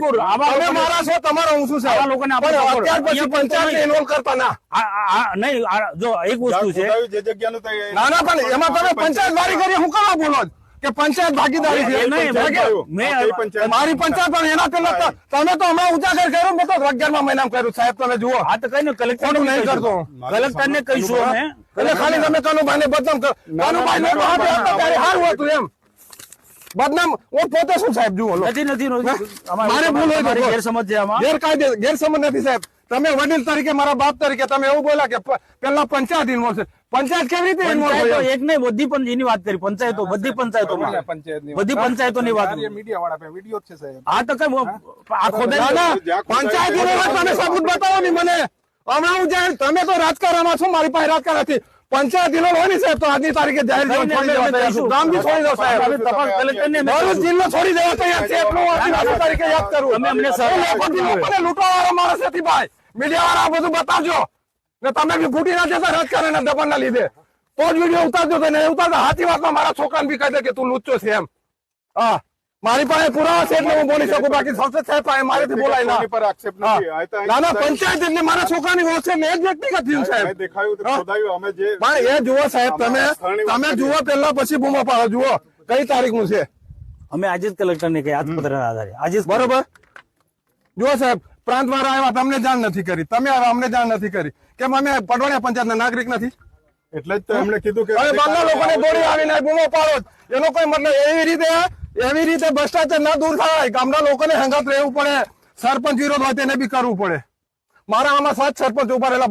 મારા છો તમારો હું શું સાહેબ લોકોને આપણે પણ પકડો. અત્યાર પછી પંચાયત ઇન્વોલ્વ કરતા ના. આ- આ- આ- નહીં જો એક વસ્તુ છે. જે જગ્યાનું ના ના પણ એમાં તમે પંચાયત વારી કરી હું કરવા બોલો કે પંચાયત ભાગીદારી છે? એ નહીં, છે કે? મેં- આ કઈ પંચાયત? મારી પંચાયત પણ એના પેલા તમે તો હમણાં ઉજાગર કર્યું મેં તો અગિયારમાં મહિનામાં કર્યું. સાહેબ તમે જુઓ. હા તો કઈ ને કલેક્ટર નહીં કરતો? કલેક્ટર ને કહીશું અમે. એટલે ખાલી તમે કનુભાઈ ને બદનામ કરો. કનુભાઈ ને સારું હતું એમ. બદનામ. હું પોતે શું સાહેબ જુઓ લો. નથી નથી. મારે ભૂલ હોય ગેરસમજ છે આમાં. ગેરકાયદે ગેરસમજ નથી સાહેબ. તમે વડીલ તરીકે મારા બાપ તરીકે તમે એવું બોલ્યા કે પેલા પંચાયત ઇન્વોલ્વ છે. પંચાયત કેવી રીતે ઇન્વોલ્વ પંચાયતો એક નહીં બધી પણ એની વાત કરી. પંચાયતો બધી પંચાયતો બધી પંચાયતોની વાત. મીડિયા વાળા વીડિયો છે સાહેબ. હા તો કઈ આ ખોદાઈ ના ના પંચાયત તમે સબૂત બતાવો ને મને. હમણાં હું જાણ તમે તો રાજકારણમાં છો મારી પાસે રાજકારણ નથી. પંચાયત ઇન્વોલ્વ હોય ને સાહેબ તો આજની તારીખે જાહેર. ગામ બી છોડી દો સાહેબ. ભરૂચ જિલ્લો છોડી દેવા તૈયાર છે એટલું આજની તારીખે યાદ કરું. અમે અમને. લોકોને લૂંટવાવાળા માણસ નથી ભાઈ. મીડિયા વાળા બધું બતાવજો. ને તમે બી ફૂટી ના જતા રાજકારણ દબાણ ના લીધે. તો જ વીડિયો ઉતારજો તો નહીં ઉતારતા સાચી વાતમાં મારા છોકરાને બી કહી દે કે તું લુચ્ચો છે એમ. હા. મારી પાસે પુરાવા છે એટલે હું બોલી શકું બાકી સંસદ સાહેબ પાસે મારેથી બોલાય ના. પર આક્ષેપ નથી? ના ના પંચાયત એટલે મારા છોકરાની ઓળખ છે ને એક વ્યક્તિગત થયું સાહેબ. દેખાયું ખોદાયું અમે જે પણ એ જુઓ સાહેબ તમે તમે જુઓ પેલા પછી બૂમો પાડો જુઓ કઈ તારીખનું છે. અમે આજે જ કલેક્ટર ને કહી આજપત્ર આધારે આજે બરોબર? જુઓ સાહેબ પ્રાંત વાળા આવ્યા તમને જાણ નથી કરી. તમે આવ્યા અમને જાણ નથી કરી. કેમ અમે પડવાડિયા પંચાયતના નાગરિક નથી? એટલે જ તો એમણે કીધું કે હવે બારના લોકોને દોડી આવીને બૂમો પાડો એનો કોઈ મતલબ એવી રીતે એવી રીતે ભ્રષ્ટાચાર ના દૂર થાય ગામના લોકોને હંગાત રહેવું પડે. સરપંચ વિરોધ હોય તેને બી કરવું પડે. મારા આમાં સાત સરપંચ ઊભા રહેલા